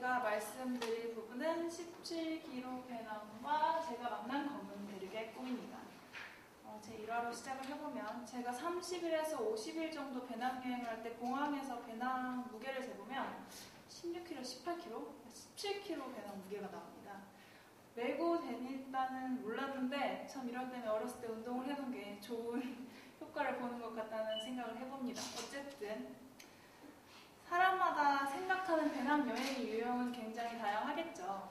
제가 말씀드릴 부분은 17km 배낭과 제가 만난 검은 대륙의 꿈입니다. 어, 제 일화로 시작을 해보면 제가 30일에서 50일 정도 배낭 여행을 할 때 공항에서 배낭 무게를 재보면 16kg, 18kg, 17kg 배낭 무게가 나옵니다. 메고 다녔다는 몰랐는데 참 이럴 때는 어렸을 때 운동을 해둔 게 좋은 효과를 보는 것 같다는 생각을 해봅니다. 어쨌든 사람마다 생각하는 배낭 여행의 유형은 굉장히 다양하겠죠. 어,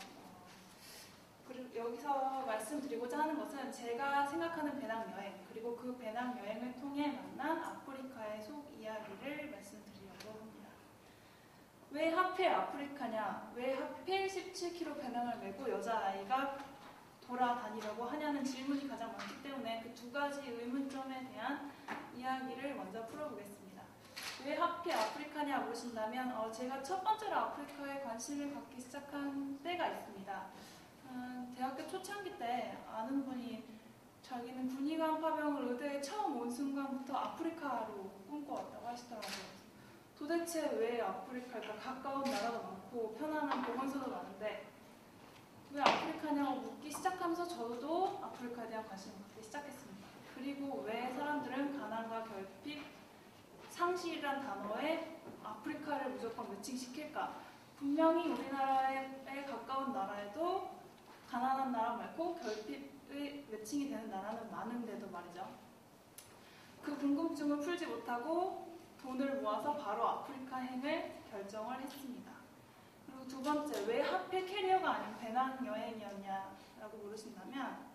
그리고 여기서 말씀드리고자 하는 것은 제가 생각하는 배낭 여행 그리고 그 배낭 여행을 통해 만난 아프리카의 속 이야기를 말씀드리려고 합니다. 왜 하필 아프리카냐? 왜 하필 17kg 배낭을 메고 여자아이가 돌아다니려고 하냐는 질문이 가장 많기 때문에 그 두 가지 의문점에 대한 이야기를 먼저 풀어보겠습니다. 왜 하필 아프리카냐 물으신다면 어, 제가 첫 번째로 아프리카에 관심을 갖기 시작한 때가 있습니다. 음, 대학교 초창기 때 아는 분이 자기는 군의관 파병을 의대에 처음 온 순간부터 아프리카로 꿈꿔왔다고 하시더라고요. 도대체 왜 아프리카일까? 가까운 나라도 많고 편안한 보건소도 많은데 왜 아프리카냐고 묻기 시작하면서 저도 아프리카에 대한 관심을 갖기 시작했습니다. 그리고 왜 사람들은 가난과 결핍, 상실이란 단어에 아프리카를 무조건 매칭시킬까? 분명히 우리나라에 가까운 나라에도 가난한 나라 말고 결핍의 매칭이 되는 나라는 많은데도 말이죠. 그 궁금증을 풀지 못하고 돈을 모아서 바로 아프리카 행을 결정을 했습니다. 그리고 두 번째, 왜 하필 캐리어가 아닌 배낭 여행이었냐라고 물으신다면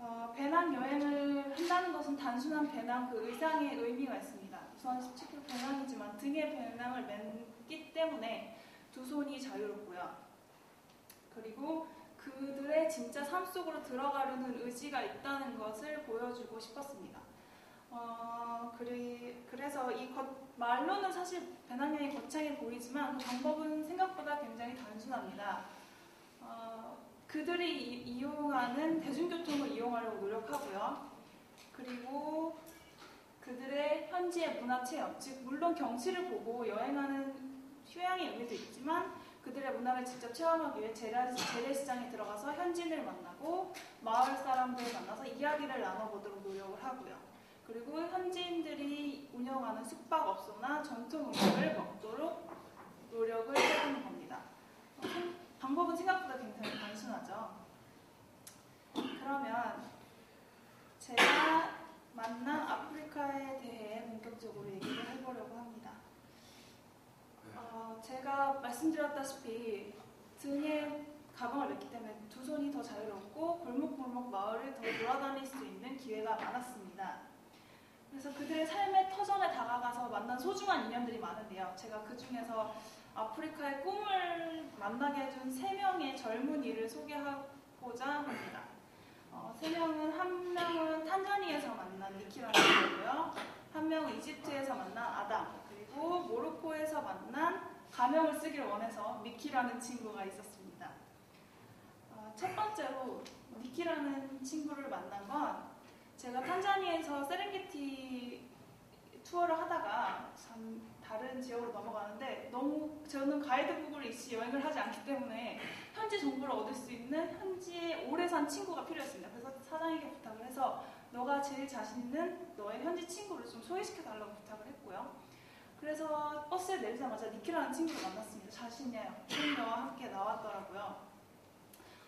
어, 배낭 여행을 한다는 것은 단순한 배낭 그 의상의 의미가 있습니다. 우선 17kg 배낭이지만 등에 배낭을 맨기 때문에 두 손이 자유롭고요. 그리고 그들의 진짜 삶 속으로 들어가려는 의지가 있다는 것을 보여주고 싶었습니다. 어, 그리, 그래서 이 겉, 말로는 사실 배낭여행이 거창해 보이지만 그 방법은 생각보다 굉장히 단순합니다. 어, 그들이 이, 이용하는 대중교통을 이용하려고 노력하고요. 그리고 그들의 현지의 문화 체험, 즉 물론 경치를 보고 여행하는 휴양의 의미도 있지만 그들의 문화를 직접 체험하기 위해 재래, 재래시장에 들어가서 현지인을 만나고 마을 사람들을 만나서 이야기를 나눠보도록 노력을 하고요. 그리고 현지인들이 운영하는 숙박업소나 전통 음식을 먹도록 노력을 해보는 겁니다. 방법은 생각보다 굉장히 단순하죠. 그러면 제가 만난 아프리카에 대해 본격적으로 얘기를 해보려고 합니다. 어, 제가 말씀드렸다시피 등에 가방을 냈기 때문에 두 손이 더 자유롭고 골목골목 마을을 더 돌아다닐 수 있는 기회가 많았습니다. 그래서 그들의 삶의 터전에 다가가서 만난 소중한 인연들이 많은데요. 제가 그 중에서 아프리카의 꿈을 만나게 해준 세 명의 젊은이를 소개하고자 합니다. 어, 세 명은 한 명은 탄자니에서 만난 니키라는 친구고요. 한 명은 이집트에서 만난 아담 그리고 모로코에서 만난 가명을 쓰길 원해서 미키라는 친구가 있었습니다. 어, 첫 번째로 니키라는 친구를 만난 건 제가 탄자니에서 세렝게티 투어를 하다가 참 다른 지역으로 넘어가는데 너무 저는 가이드북을 읽시 여행을 하지 않기 때문에 현지 정보를 얻을 수 있는 현지에 오래 산 친구가 필요했습니다. 그래서 사장에게 부탁을 해서 너가 제일 자신 있는 너의 현지 친구를 좀 소개시켜 달라고 부탁을 했고요. 그래서 버스에 내리자마자 니키라는 친구를 만났습니다. 자신의 친구와 함께 나왔더라고요.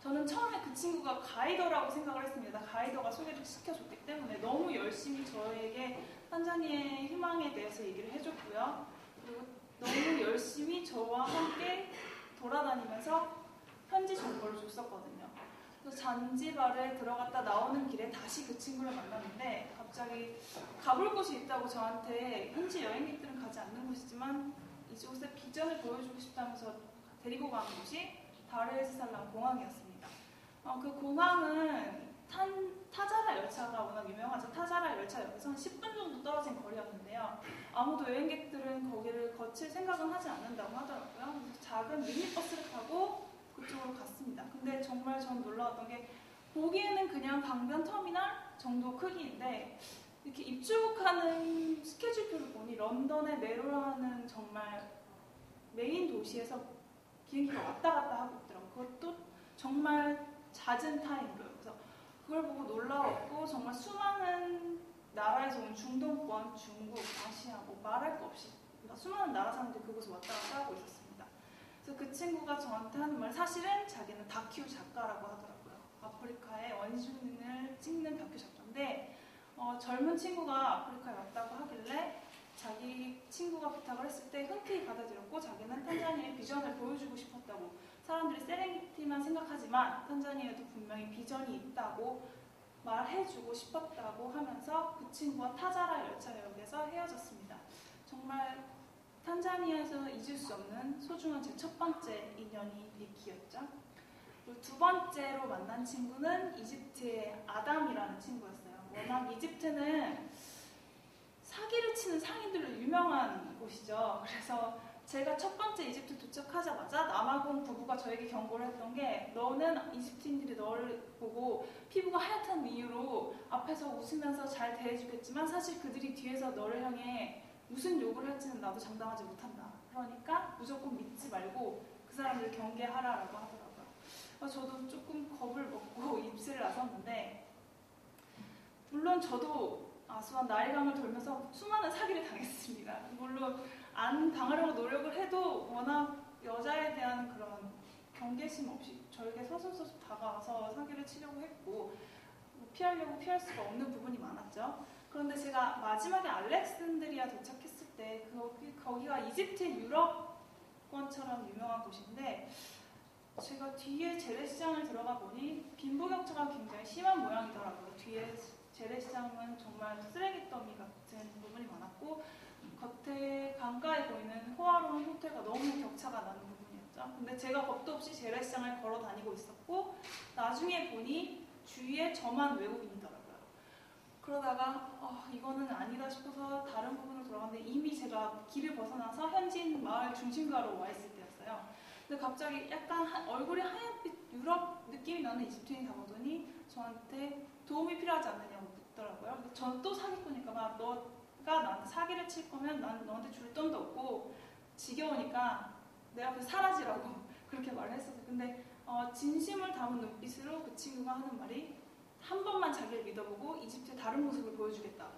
저는 처음에 그 친구가 가이더라고 생각을 했습니다. 가이더가 소개를 시켜줬기 때문에 너무 열심히 저에게 탄자니의 희망에 대해서 얘기를 해줬고요. 그리고 너무 열심히 저와 함께 돌아다니면서 현지 정보를 줬었거든요. 그래서 잔지바르에 들어갔다 나오는 길에 다시 그 친구를 만났는데 갑자기 가볼 곳이 있다고 저한테 현지 여행객들은 가지 않는 곳이지만 이곳의 비전을 보여주고 싶다면서 데리고 가는 곳이 다르에스살람 공항이었습니다. 어, 그 공항은 탄, 타자라 열차가 워낙 유명하죠. 타자라 열차 옆에서 한 10분 정도 떨어진 거리였는데요. 아무도 여행객들은 거기를 거칠 생각은 하지 않는다고 하더라고요. 작은 미니버스를 타고 그쪽으로 갔습니다. 근데 정말 전 놀라웠던 게 보기에는 그냥 강변 터미널 정도 크기인데 이렇게 입출국하는 스케줄표를 보니 런던의 메로라는 정말 메인 도시에서 비행기가 왔다 갔다 하고 있더라고요. 그것도 정말 잦은 타임으로요. 그래서 그걸 보고 놀라웠고 정말 수많은 나라에서 온 중동권, 중국, 아시아 뭐 말할 거 없이 수많은 나라 사람들이 그곳에 왔다 갔다 하고 있었습니다. 그래서 그 친구가 저한테 하는 말 사실은 자기는 다큐 작가라고 하더라고요. 아프리카의 원주민을 찍는 다큐 작가인데 어, 젊은 친구가 아프리카에 왔다고 하길래 친구가 부탁을 했을 때 흔쾌히 받아들였고 자기는 탄자니아의 비전을 보여주고 싶었다고 사람들이 세렝게티만 생각하지만 탄자니아에도 분명히 비전이 있다고 말해주고 싶었다고 하면서 그 친구와 타자라 열차역에서 헤어졌습니다. 정말 탄자니아에서 잊을 수 없는 소중한 제 첫 번째 인연이 비키였죠. 그리고 두 번째로 만난 친구는 이집트의 아담이라는 친구였어요. 워낙 이집트는 치는 상인들로 유명한 곳이죠. 그래서 제가 첫 번째 이집트 도착하자마자 남아공 부부가 저에게 경고를 했던 게 너는 이집트인들이 너를 보고 피부가 하얗다는 이유로 앞에서 웃으면서 잘 대해주겠지만 사실 그들이 뒤에서 너를 향해 무슨 욕을 할지는 나도 장담하지 못한다. 그러니까 무조건 믿지 말고 그 사람들 경계하라라고 하더라고요. 저도 조금 겁을 먹고 입술을 나섰는데 물론 저도 아수한 나일강을 돌면서 수많은 사기를 당했습니다. 물론 안 당하려고 노력을 해도 워낙 여자에 대한 그런 경계심 없이 저에게 서슴서슴 다가와서 사기를 치려고 했고 뭐 피하려고 피할 수가 없는 부분이 많았죠. 그런데 제가 마지막에 알렉산드리아 도착했을 때 거기, 거기가 이집트의 유럽권처럼 유명한 곳인데 제가 뒤에 재래시장을 들어가 보니 빈부격차가 굉장히 심한 모양이더라고요. 뒤에 재래시장은 정말 쓰레기 더미 같은 부분이 많았고 겉에 강가에 보이는 호화로운 호텔과 너무 격차가 나는 부분이었죠. 근데 제가 겁도 없이 재래시장을 걸어 다니고 있었고 나중에 보니 주위에 저만 외국인이더라고요. 그러다가 어, 이거는 아니다 싶어서 다른 부분으로 돌아갔는데 이미 제가 길을 벗어나서 현지인 마을 중심가로 와 있을 때였어요. 근데 갑자기 약간 하, 얼굴이 하얀빛 유럽 느낌이 나는 이집트인이 다가오더니 저한테 도움이 필요하지 않느냐고 묻더라고요. 저는 또 사기꾼일까 봐 너가 나한테 사기를 칠 거면 난 너한테 줄 돈도 없고 지겨우니까 내 앞에 사라지라고 그렇게 말을 했었어요. 근데 어, 진심을 담은 눈빛으로 그 친구가 하는 말이 한 번만 자기를 믿어보고 이집트의 다른 모습을 보여주겠다고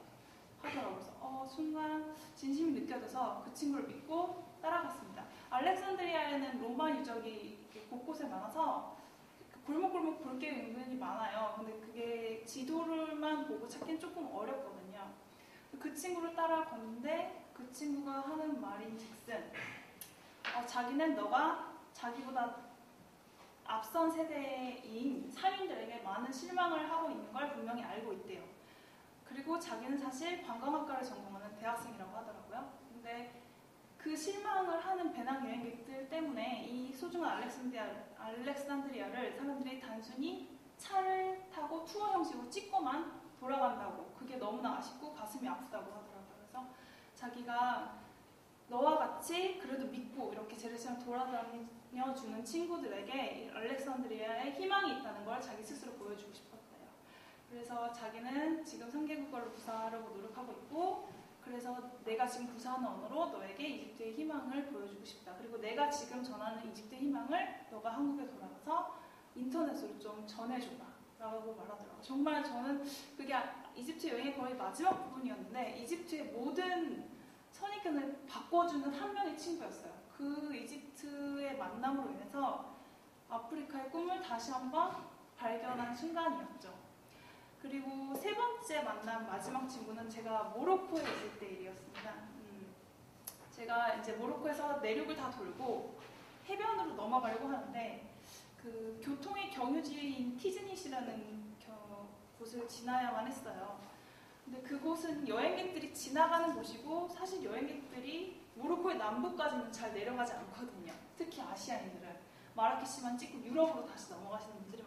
하더라고요. 어, 순간 진심이 느껴져서 그 친구를 믿고 따라갔습니다. 알렉산드리아에는 로마 유적이 곳곳에 많아서 골목골목 볼 게 은근히 많아요. 근데 그게 지도를만 보고 찾기는 조금 어렵거든요. 그 친구를 따라갔는데 그 친구가 하는 말인 즉슨 어, 자기는 너가 자기보다 앞선 세대인 사인들에게 많은 실망을 하고 있는 걸 분명히 알고 있대요. 그리고 자기는 사실 관광학과를 전공하는 대학생이라고 하더라고요. 실망을 하는 배낭 여행객들 때문에 이 소중한 알렉산드리아, 알렉산드리아를 사람들이 단순히 차를 타고 투어 형식으로 찍고만 돌아간다고 그게 너무나 아쉽고 가슴이 아프다고 하더라고요. 그래서 자기가 너와 같이 그래도 믿고 이렇게 제르살렘 돌아다녀주는 친구들에게 알렉산드리아에 희망이 있다는 걸 자기 스스로 보여주고 싶었대요. 그래서 자기는 지금 3개국어를 구사하려고 노력하고 있고 그래서 내가 지금 구사하는 언어로 너에게 이집트의 희망을 보여주고 싶다. 그리고 내가 지금 전하는 이집트의 희망을 너가 한국에 돌아가서 인터넷으로 좀 전해줘라. 라고 말하더라고요. 정말 저는 그게 이집트 여행의 거의 마지막 부분이었는데 이집트의 모든 선입견을 바꿔주는 한 명의 친구였어요. 그 이집트의 만남으로 인해서 아프리카의 꿈을 다시 한번 발견한 순간이었죠. 그리고 세 번째 만남 마지막 친구는 제가 모로코에 있을 때 일이었습니다. 음, 제가 이제 모로코에서 내륙을 다 돌고 해변으로 넘어가려고 하는데 그 교통의 경유지인 티즈닛이라는 곳을 지나야만 했어요. 근데 그곳은 여행객들이 지나가는 곳이고 사실 여행객들이 모로코의 남부까지는 잘 내려가지 않거든요. 특히 아시아인들은 마라케시만 찍고 유럽으로 다시 넘어가시는 분들이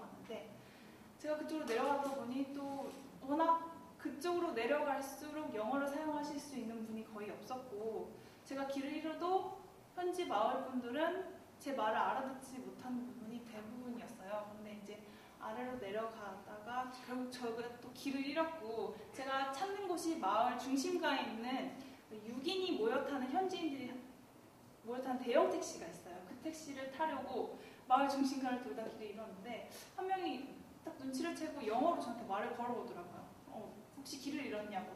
제가 그쪽으로 내려가다 보니 또 워낙 그쪽으로 내려갈수록 영어를 사용하실 수 있는 분이 거의 없었고 제가 길을 잃어도 현지 마을 분들은 제 말을 알아듣지 못하는 부분이 대부분이었어요. 근데 이제 아래로 내려가다가 결국 저가 또 길을 잃었고 제가 찾는 곳이 마을 중심가에 있는 6인이 모여 타는 현지인들이 모여 타는 대형 택시가 있어요. 그 택시를 타려고 마을 중심가를 돌다 길에 잃었는데 눈치를 채고 영어로 저한테 말을 걸어오더라고요. 어, 혹시 길을 잃었냐고.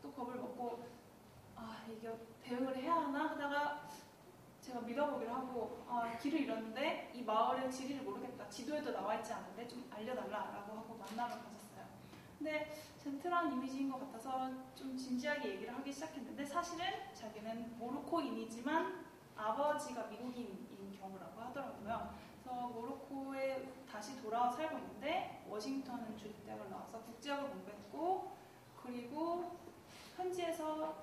또 겁을 먹고 아 이게 대응을 해야 하나 하다가 제가 믿어보기로 하고 아 길을 잃었는데 이 마을의 지리를 모르겠다. 지도에도 나와 있지 않은데 좀 알려달라라고 하고 만남을 가졌어요. 근데 젠틀한 이미지인 것 같아서 좀 진지하게 얘기를 하기 시작했는데 사실은 자기는 모로코인이지만 아버지가 미국인인 경우라고 하더라고요. 다시 돌아와 살고 있는데 워싱턴 주립대학을 나와서 국제학을 공부했고 그리고 현지에서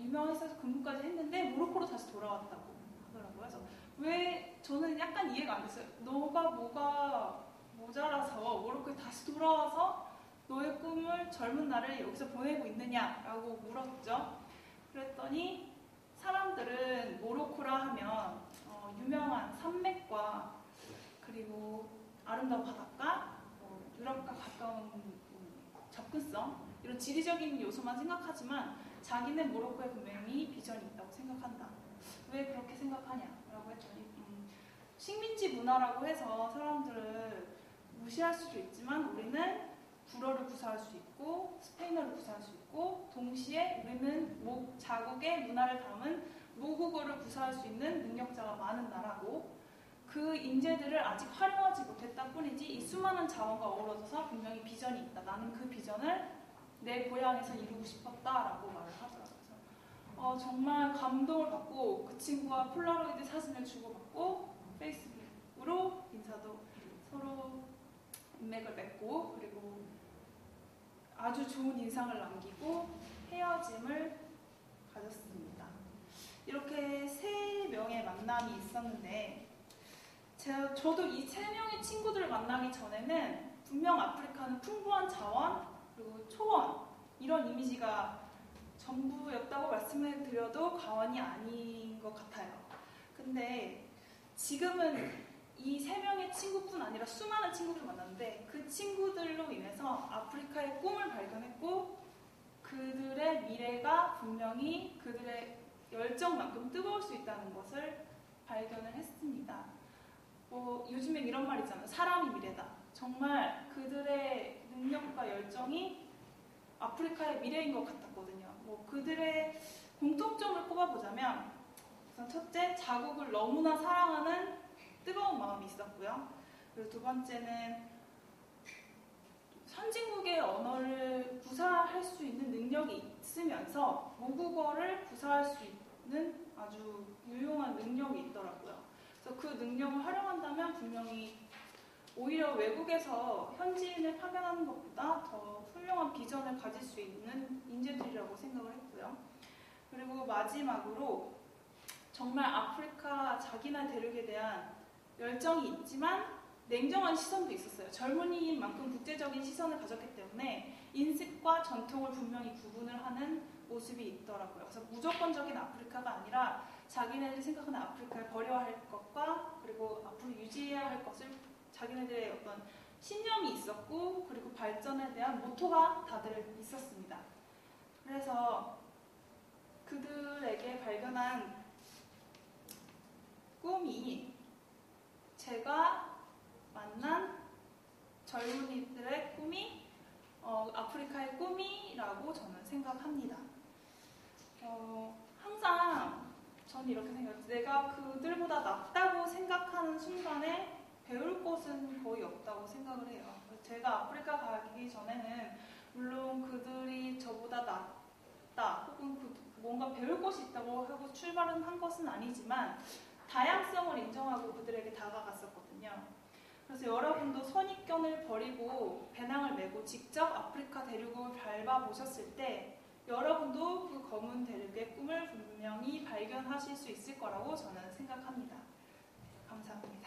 유명한 회사에서 근무까지 했는데 모로코로 다시 돌아왔다고 하더라고요. 그래서 왜 저는 약간 이해가 안 됐어요. 너가 뭐가 모자라서 모로코에 다시 돌아와서 너의 꿈을 젊은 날을 여기서 보내고 있느냐라고 물었죠. 그랬더니 사람들은 모로코라 하면 어, 유명한 산맥과 그리고 아름다운 바닷가, 뭐 유럽과 가까운 접근성 이런 지리적인 요소만 생각하지만 자기는 모로코에 분명히 비전이 있다고 생각한다. 왜 그렇게 생각하냐라고 했더니 음, 식민지 문화라고 해서 사람들을 무시할 수도 있지만 우리는 불어를 구사할 수 있고 스페인어를 구사할 수 있고 동시에 우리는 모, 자국의 문화를 담은 모국어를 구사할 수 있는 능력자가 많은 나라고 그 인재들을 아직 활용하지 못했다 뿐이지 이 수많은 자원과 어우러져서 분명히 비전이 있다. 나는 그 비전을 내 고향에서 이루고 싶었다라고 말을 하더라고요. 어, 정말 감동을 받고 그 친구와 폴라로이드 사진을 주고받고 페이스북으로 인사도 서로 인맥을 맺고 그리고 아주 좋은 인상을 남기고 헤어짐을 가졌습니다. 이렇게 세 명의 만남이 있었는데 제가, 저도 이 세 명의 친구들을 만나기 전에는 분명 아프리카는 풍부한 자원 그리고 초원 이런 이미지가 전부였다고 말씀을 드려도 과언이 아닌 것 같아요. 근데 지금은 이 세 명의 친구뿐 아니라 수많은 친구들을 만났는데 그 친구들로 인해서 아프리카의 꿈을 발견했고 그들의 미래가 분명히 그들의 열정만큼 뜨거울 수 있다는 것을 발견을 했습니다. 뭐 요즘엔 이런 말 있잖아요. 사람이 미래다. 정말 그들의 능력과 열정이 아프리카의 미래인 것 같았거든요. 뭐 그들의 공통점을 꼽아보자면 우선 첫째 자국을 너무나 사랑하는 뜨거운 마음이 있었고요. 그리고 두 번째는 선진국의 언어를 구사할 수 있는 능력이 있으면서 모국어를 구사할 수 있는 아주 유용한 능력이 있더라고요. 그래서 그 능력을 활용한다면 분명히 오히려 외국에서 현지인을 파견하는 것보다 더 훌륭한 비전을 가질 수 있는 인재들이라고 생각을 했고요. 그리고 마지막으로 정말 아프리카 자기나 대륙에 대한 열정이 있지만 냉정한 시선도 있었어요. 젊은이인 만큼 국제적인 시선을 가졌기 때문에 인식과 전통을 분명히 구분을 하는 모습이 있더라고요. 그래서 무조건적인 아프리카가 아니라 자기네들이 생각하는 아프리카를 버려야 할 것과 그리고 앞으로 유지해야 할 것을 자기네들의 어떤 신념이 있었고 그리고 발전에 대한 모토가 다들 있었습니다. 그래서 그들에게 발견한 꿈이 제가 만난 젊은이들의 꿈이 어, 아프리카의 꿈이라고 저는 생각합니다. 어, 항상 저는 이렇게 생각해요. 내가 그들보다 낫다고 생각하는 순간에 배울 것은 거의 없다고 생각을 해요. 제가 아프리카 가기 전에는 물론 그들이 저보다 낫다 혹은 그 뭔가 배울 것이 있다고 하고 출발은 한 것은 아니지만 다양성을 인정하고 그들에게 다가갔었거든요. 그래서 여러분도 선입견을 버리고 배낭을 메고 직접 아프리카 대륙을 밟아 보셨을 때 여러분도 그 검은 대륙의 꿈을 분명히 발견하실 수 있을 거라고 저는 생각합니다. 감사합니다.